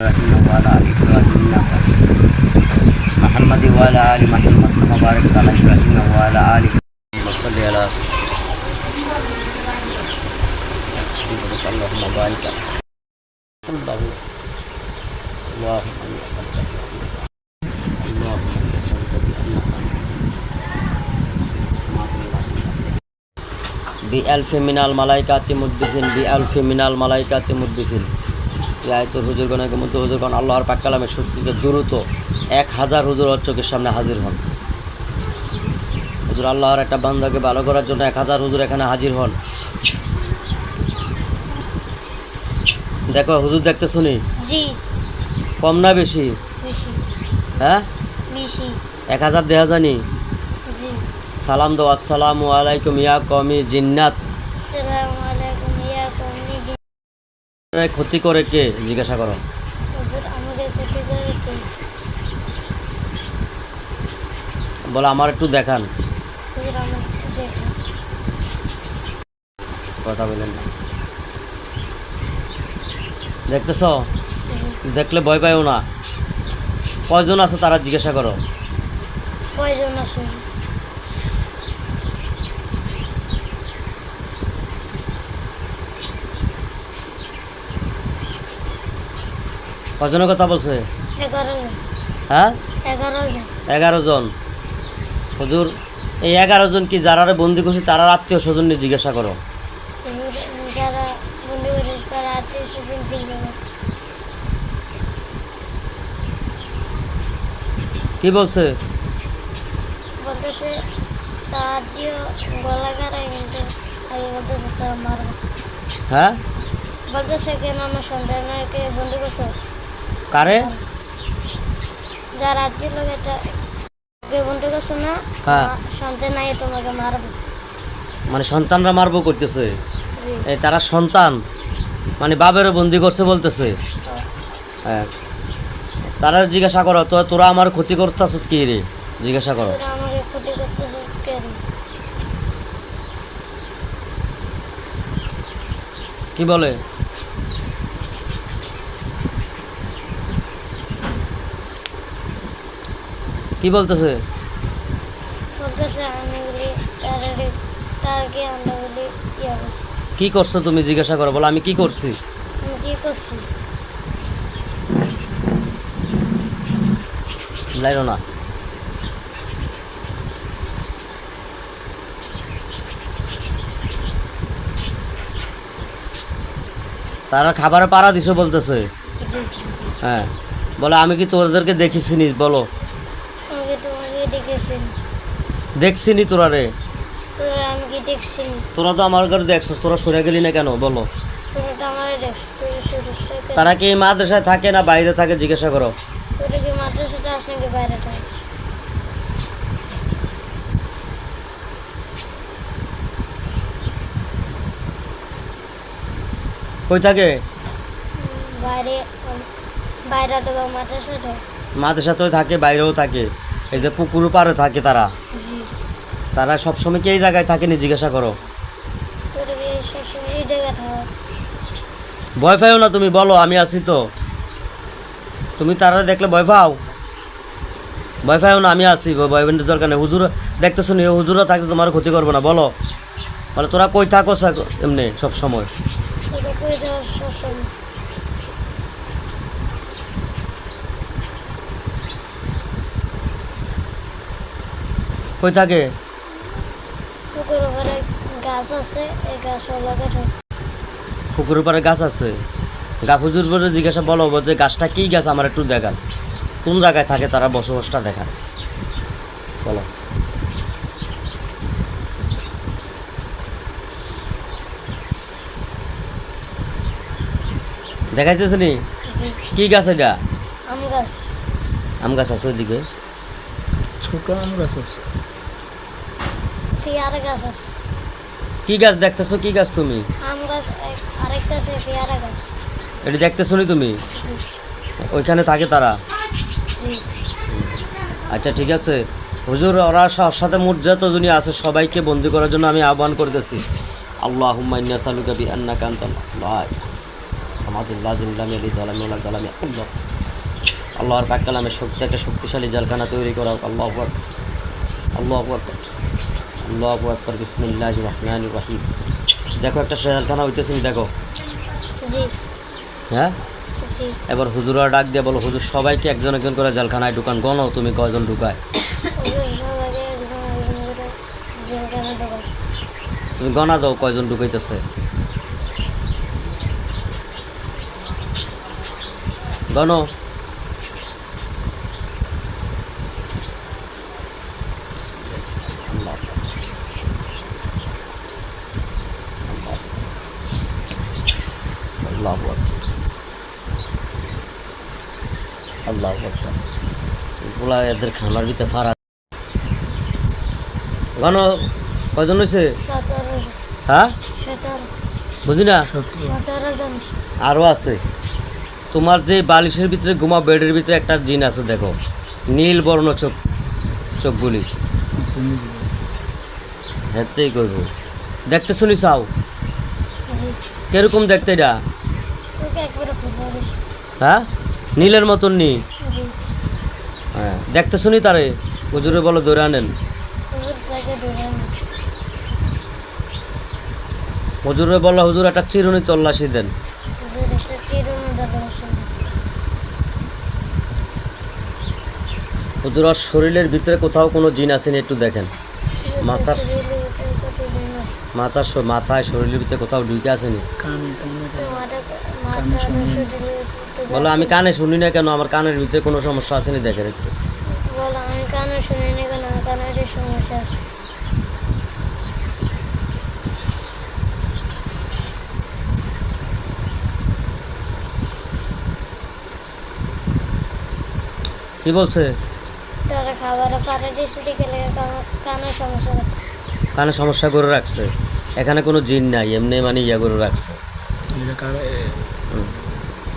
محمد وعلى آل محمد على إبراهيم وعلى آل على اللهم بارك الله اللهم اللهم بألف من الملائكة مدفن بألف من الملائكة مدفن আয়তুর হুজুরগণের মধ্যে হুজুরগণ আল্লাহর পাক কালামের শক্তিতে দ্রুত এক হাজার হুজুর চোখের সামনে হাজির হন। হুজুর আল্লাহর একটা বান্দাকে ভালো করার জন্য এক হাজার হুজুর এখানে হাজির হন। দেখো হুজুর দেখতে শুনি? কম না বেশি? বেশি। হ্যাঁ? এক হাজার দেওয়া জানি? সালাম দো আসসালামু আলাইকুম ইয়া কমি জিন্নাত আসসালামু আলাইকুম ইয়া কওমি জি ক্ষতি করে কে? জিজ্ঞাসা করো। বলে আমার একটু দেখান। কথা বলেন না। দেখতেছ? দেখলে ভয় পাইও না। কয়জন আছে তারা জিজ্ঞাসা করো। কয়জন আছে? কজনের কথা বলছে? হ্যাঁ এগারো জন। হুজুর এই এগারো জন কি যারা বন্দি করছে তারা আত্মীয় স্বজন নিয়ে জিজ্ঞাসা করো কি বলছে? হ্যাঁ বলতেছে কেন আমার সন্তানকে বন্ধু করছ কারে? যার আত্মীয় লোক এটা কে বন্ধু করছ না হ্যাঁ। সন্তান নাই তোমাকে মারবে। মানে সন্তানরা মারবো করতেছে? এই তারা সন্তান? মানে বাবেরও বন্দি করছে বলতেছে? হ্যাঁ। তারা জিজ্ঞাসা করো তো তোরা আমার ক্ষতি করতেছ কি রে? জিজ্ঞাসা করো। কি বলে? কি বলতেছে? কি করছ তুমি? জিজ্ঞাসা করো বলো আমি কি করছি? লাইলো না। তারা খাবারে পাড়া দিছো বলতেছে হ্যাঁ। বলে আমি কি তোদেরকে দেখিছি নি? বলো। দেখছিনি। তোরা রে? তোরা আমি কি দেখছি তোরা তো আমার ঘরে দেখছিস তোরা সরে গেলি না কেন? বলো। তোরা তো আমার দেখছি তুই তারা কি মাদ্রাসায় থাকে না বাইরে থাকে জিজ্ঞাসা করো? কই থাকে? বাইরে বাইরে মাদ্রাসাতে? মাদ্রাসাতেও থাকে বাইরেও থাকে। এই যে পুকুর পাড়ে থাকে তারা। তারা সবসময় কি এই জায়গায় থাকেনি জিজ্ঞাসা করো? ভয় পাইও না তুমি বলো আমি আছি তো। তুমি তারা দেখলে ভয় পাও? ভয় পাইও না আমি আছি ভয় পাইবেন দরকার নেই। হুজুর দেখতেছো নি হুজুরা থাকলে তোমার ক্ষতি করব না বলো। বলে তোরা কই থাকো এমনি সব সময় কই থাকে? পুকুর ওখানে গাছ আছে এই গাছ গাছ গা হুজুর বলে জিজ্ঞাসা বলো যে গাছটা কী গাছ আমার একটু দেখান। কোন জায়গায় থাকে তারা বসবাসটা দেখান। বলো। দেখাইতেছে নি? কি গাছ এটা? আম গাছ। আম গাছ আছে ওইদিকে। ছোট আম গাছ আছে। পেয়ারা গাছ আছে। কি গাছ দেখতেছো? কি গাছ তুমি? আম গাছ আরেকটা আছে পেয়ারা গাছ। এটা দেখতেছো নি তুমি ওইখানে থাকে তারা? আচ্ছা ঠিক আছে। হুজুর ওরা সাথে মোট দুনিয়া আছে সবাইকে বন্দি করার জন্য আমি আহ্বান করতেছি। আল্লাহ হুম্মাইন্না সালুকা বি আন্না কান্তাল সামাদুল্লাহ জিমলাম আলী দলামি আল্লাহ দলামি আল্লাহ আল্লাহর পাক কালামের শক্তি একটা শক্তিশালী জালখানা তৈরি করা আল্লাহ আল্লাহ আল্লাহ আকবর বিসমিল্লাহ রহমান রাহিম। দেখো একটা জলখানা হইতেছে নি দেখো। হ্যাঁ? এবার হুজুরা ডাক দিয়ে বলো হুজুর সবাইকে একজন একজন করে জলখানায় ঢুকান। গণ তুমি কয়জন ঢুকায়? তুমি গণা দাও কয়জন ঢুকাইতেছে। গণ আল্লাহ আল্লাহ এগুলা এদের খানার ভিতরে ফারা গণ কয়জন হয়েছে হ্যাঁ? বুঝি না? আরও আছে। তোমার যে বালিশের ভিতরে ঘুমা বেডের ভিতরে একটা জিন আছে দেখো। নীল বর্ণ চোখ চোখগুলি। হেতেই করব। দেখতে শুনি চাও? কীরকম দেখতে এটা? হ্যাঁ? নীলের মতন নি দেখতে শুনি তারে। হুজুরে বলো দৌড়ে আনেন। হুজুর বলো হুজুর একটা চিরুনি তল্লাশি দেন। হুজুর ওর শরীরের ভিতরে কোথাও কোনো জিন আসেনি একটু দেখেন। মাথার- মাথার মাথায় শরীরের ভিতরে কোথাও ঢুকে আসেনি বলো আমি কানে শুনি না কেন? আমার কানের ভিতরে কোনো সমস্যা আসেনি দেখেন একটু বলো আমি কানে শুনি না কেন আমার কানের সমস্যা আছে কি বলছে? তারা খাবারে পাড়াটি ছুটি খেলে কানে- সমস্যা কানে সমস্যা করে রাখছে। এখানে কোনো জিন নাই এমনি মানে ইয়া করে রাখছে।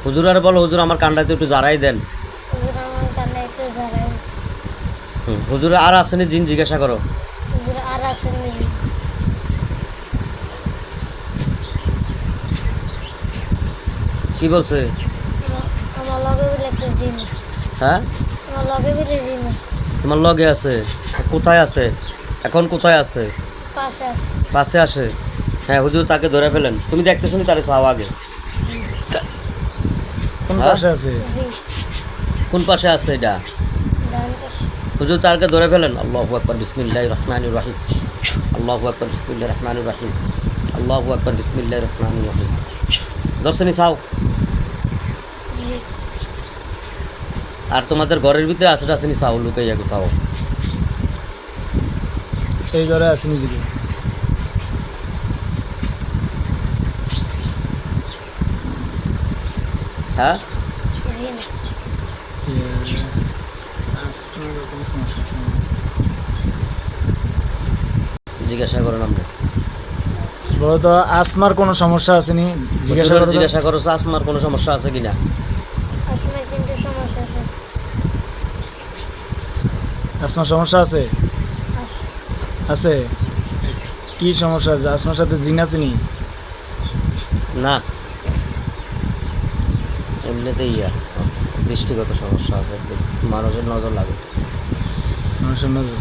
হুজুর আর বলো হুজুর আমার কানটাতে একটু জারাই দেন। হুজুর আমার কানে একটু ঝাড়াই হুম, হুজুর আর আসেনি জিন জিজ্ঞাসা করো। হুজুর আর আসেন কি বলছে? আমার- আমার লগে বলে একটা জিনিস হ্যাঁ? তোমার লগে আছে? কোথায় আছে? এখন কোথায় আছে? পাশে আছে। পাশে আসে হ্যাঁ হুজুর তাকে ধরে ফেলেন। তুমি দেখতেছো নি তারে চাও আগে। কোন হ্যাঁ? পাশে আছে? কোন পাশে আছে এটা? হুজুর তারকে ধরে ফেলেন। আল্লাহ আকবর বিসমিল্লাহ রহমান রাহিম। আল্লাহ আকবর বিসমিল্লাহ রহমান রাহিম। আল্লাহ আকবর বিসমিল্লাহ রহমান রাহিম। দর্শনী চাও। আর তোমাদের ঘরের ভিতরে আছে আসেনি চাও লুকাইয়া কোথাও? এই ঘরে আছে নিজেকে হ্যাঁ। জিজ্ঞাসা করেন আপনি বলো তো আসমার কোনো সমস্যা আসেনি জিজ্ঞাসা। জিজ্ঞাসা করো আসমার কোনো সমস্যা আছে কিনা আসলে কিন্তু সমস্যা আছে আসমার সমস্যা আছে? আছে। কি সমস্যা আছে? আসমার সাথে জিন আসেনি না? এমনিতেই ইয়া দৃষ্টিগত সমস্যা আছে মানুষের নজর লাগে। মানুষের নজর।